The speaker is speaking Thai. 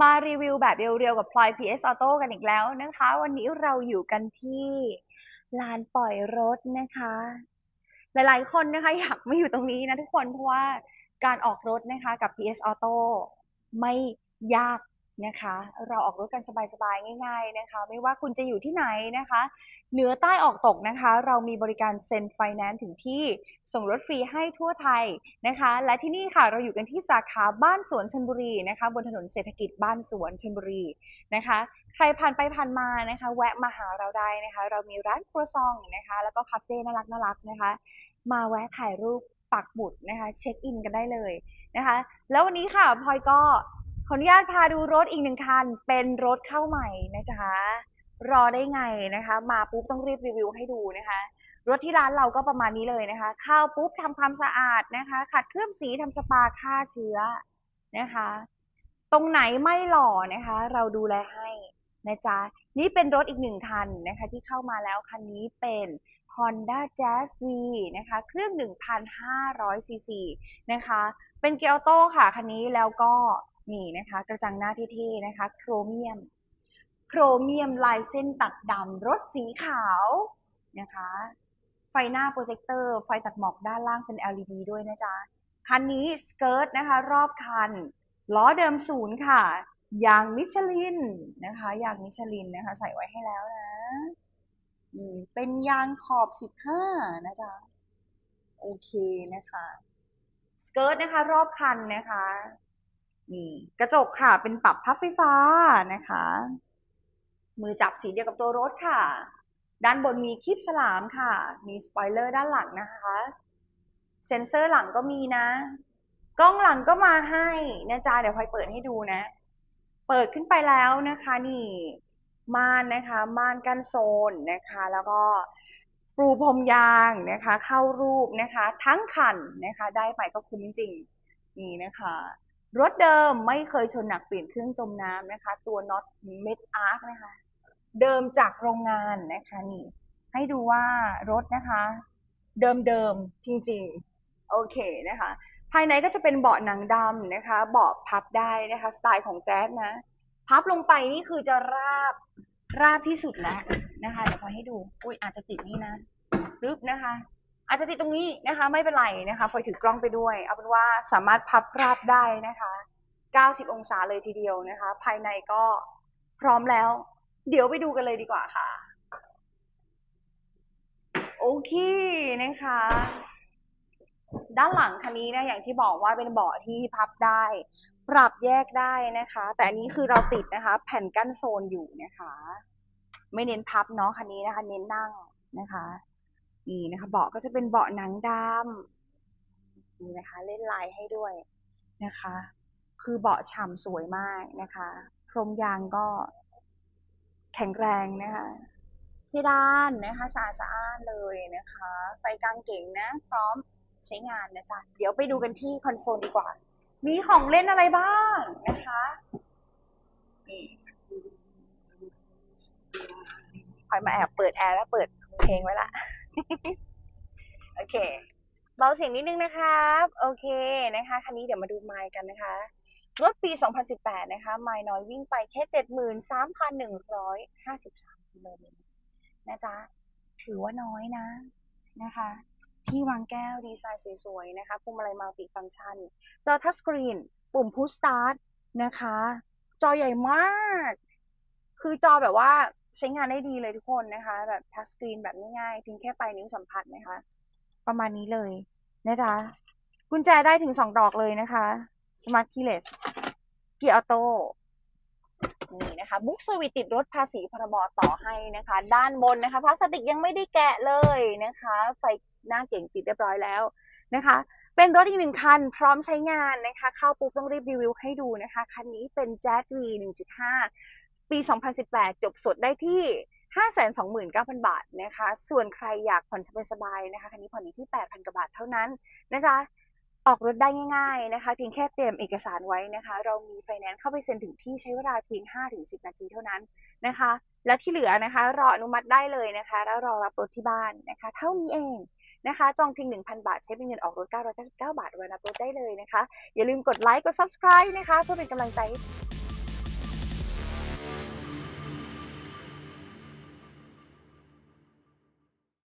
มารีวิวแบบเรียวๆ กับพลอย PS Auto กันอีกแล้วนะคะ วันนี้เราอยู่กันที่ลานปล่อยรถนะคะ หลายๆ คนนะคะอยากมาอยู่ตรงนี้นะทุกคนเพราะว่าการออกรถนะคะกับ PS Auto ไม่ยาก นะคะ เราออกรถกันสบายๆ ง่าย ๆนะคะ ไม่ว่าคุณจะอยู่ที่ไหนนะคะ เหนือใต้ออกตกนะคะ เรามีบริการเซ็นไฟแนนซ์ถึงที่ส่งรถฟรีให้ทั่วไทยนะคะ และที่นี่ค่ะเราอยู่กันที่สาขาบ้านสวนชลบุรีนะคะ บนถนนเศรษฐกิจบ้านสวนชลบุรีนะคะ ใครผ่านไปผ่านมานะคะ แวะมาหาเราได้นะคะ เรามีร้านครัวซองนะคะ แล้วก็คาเฟ่น่ารักน่ารักนะคะ มาแวะถ่ายรูปปักหมุดนะคะ เช็คอินกันได้เลยนะคะ แล้ววันนี้ค่ะพลอยก็ ขออนุญาตพาดูรถอีกหนึ่งคัน เป็นรถเข้าใหม่นะจ๊ะรอได้ไงนะคะ มาปุ๊บต้องรีบรีวิวให้ดูนะคะ รถที่ร้านเราก็ประมาณนี้เลยนะคะ เข้าปุ๊บทำความสะอาดนะคะ ขัดเคลือบสีทำสปาฆ่าเชื้อนะคะ ตรงไหนไม่หล่อนะคะ เราดูแลให้นะจ๊ะนี่เป็นรถอีกหนึ่งคันนะคะ ที่เข้ามาแล้วคันนี้เป็น Honda Jazz V นะคะ เครื่อง 1,500ซีซีนะคะ เป็นเกียร์ออโต้ค่ะคันนี้แล้วก็ นี่นะคะกระจังหน้าเท่ๆนะคะโครเมียม โครเมียมลายเส้นตัดดำรถสีขาวนะคะ ไฟหน้าโปรเจคเตอร์ ไฟตัดหมอกด้านล่างเป็น LED ด้วยนะจ๊ะ คันนี้สเกิร์ตนะคะรอบคัน ล้อเดิมศูนย์ค่ะ ยางมิชลินนะคะยางมิชลินนะคะใส่ไว้ให้แล้วนะนี่เป็นยางขอบ 15 นะจ๊ะ โอเคนะคะ สเกิร์ตนะคะ รอบคันนะคะ นี่กระจกค่ะ เป็นปรับพับไฟฟ้านะคะ มือจับสีเดียวกับตัวรถค่ะ ด้านบนมีคลิปฉลามค่ะ มีสปอยเลอร์ด้านหลังนะคะ เซ็นเซอร์หลังก็มีนะ กล้องหลังก็มาให้นะจ๊ะเดี๋ยวพลอยเปิดให้ดูนะ เปิดขึ้นไปแล้วนะคะ นี่ม่านนะคะม่านกันโซนนะคะ แล้วก็ปูพรมยางนะคะ เข้ารูปนะคะ ทั้งคันนะคะ ได้ไปก็คุ้มจริงนี่นะคะ รถเดิมไม่เคยชนหนักเปลี่ยนเครื่องจมน้ำนะคะ ตัวน็อตเม็ดอาร์คนะคะ เดิมจากโรงงานนะคะนี่ให้ดูว่ารถนะคะ เดิมๆจริงๆ โอเคนะคะ ภายในก็จะเป็นเบาะหนังดำนะคะ เบาะพับได้นะคะ สไตล์ของแจ๊สนะ พับลงไปนี่คือจะราบราบที่สุดแล้วนะคะเดี๋ยวพอให้ดู อุ้ยอาจจะติดนี่นะรึบนะคะ อาจจะติดตรงนี้นะคะไม่เป็นไรนะคะพลอยถือกล้องไปด้วย เอาเป็นว่าสามารถพับราบได้นะคะ 90 องศาเลยทีเดียวนะคะ ภายในก็พร้อมแล้ว เดี๋ยวไปดูกันเลยดีกว่าค่ะ โอเคนะคะ ด้านหลังคันนี้นะอย่างที่บอกว่าเป็นเบาะที่พับได้ ปรับแยกได้นะคะ แต่อันนี้คือเราติดนะคะ แผ่นกั้นโซนอยู่นะคะ ไม่เน้นพับเนาะคันนี้นะคะ เน้นนั่งนะคะ นี่นะคะเบาะก็จะเป็นเบาะหนังดำนี่นะคะ เล่นลายให้ด้วยนะคะ คือเบาะฉ่ำสวยมากนะคะ พรมยางก็แข็งแรงนะคะเพดานนะคะสะอาดสะอ้านเลยนะคะ ไฟกลางเก่งนะ พร้อมใช้งานนะจ๊ะเดี๋ยวไปดูกันที่คอนโซลดีกว่า มีของเล่นอะไรบ้างนะคะนี่คอยมาแอบเปิดแอร์แล้วเปิดเพลงไว้ละ โอเค เบาเสียงนิดนึงนะครับ โอเคนะคะ คันนี้เดี๋ยวมาดูไมล์กันนะคะ รถปี 2018 นะคะ ไมล์น้อยวิ่งไปแค่ 73,153กิโลเมตรนะจ๊ะ ถือว่าน้อยนะนะคะ ที่วางแก้วดีไซน์สวยๆ นะคะพวงมาลัยมัลติฟังก์ชัน จอทัชสกรีน ปุ่มพุชสตาร์ทนะคะ จอใหญ่มาก คือจอแบบว่า ใช้งานได้ดีเลยทุกคนนะคะ แบบทัชสกรีนแบบง่ายๆเพียงแค่ปลายนิ้วสัมผัสนะคะ ประมาณนี้เลยนะจ๊ะกุญแจได้ถึง2ดอกเลยนะคะ Smart Keyless เกียร์ออโต้นี่นะคะบุ๊กสวิตติดรถภาษีพรบต่อให้นะคะ ด้านบนนะคะพลาสติกยังไม่ได้แกะเลยนะคะ ไฟหน้าเก่งติดเรียบร้อยแล้วนะคะ เป็นรถอีกหนึ่งคัน พร้อมใช้งานนะคะ เข้าปุ๊บต้องรีบรีวิวให้ดูนะคะ คันนี้เป็น Jazz V 1.5 ปี 2018 จบสดได้ที่ 529,000 บาทนะคะ ส่วนใครอยากผ่อนสบายๆนะคะคันนี้ผ่อนอยู่ที่ 8,000กว่าบาทเท่านั้นนะจ๊ะออกรถได้ง่ายๆนะคะ เพียงแค่เตรียมเอกสารไว้นะคะ เรามีไฟแนนซ์เข้าไปเซ็นถึงที่ใช้เวลาเพียง 5-10 นาทีเท่านั้นนะคะ แล้วที่เหลือนะคะ รออนุมัติได้เลยนะคะ แล้วรอรับรถที่บ้านนะคะ เท่านี้เองนะคะ จองเพียง 1,000 บาท ใช้เป็นเงินออกรถ 999 บาทวันรับรถได้เลยนะคะ อย่าลืมกดไลค์กด subscribe นะคะ เพื่อเป็นกำลังใจ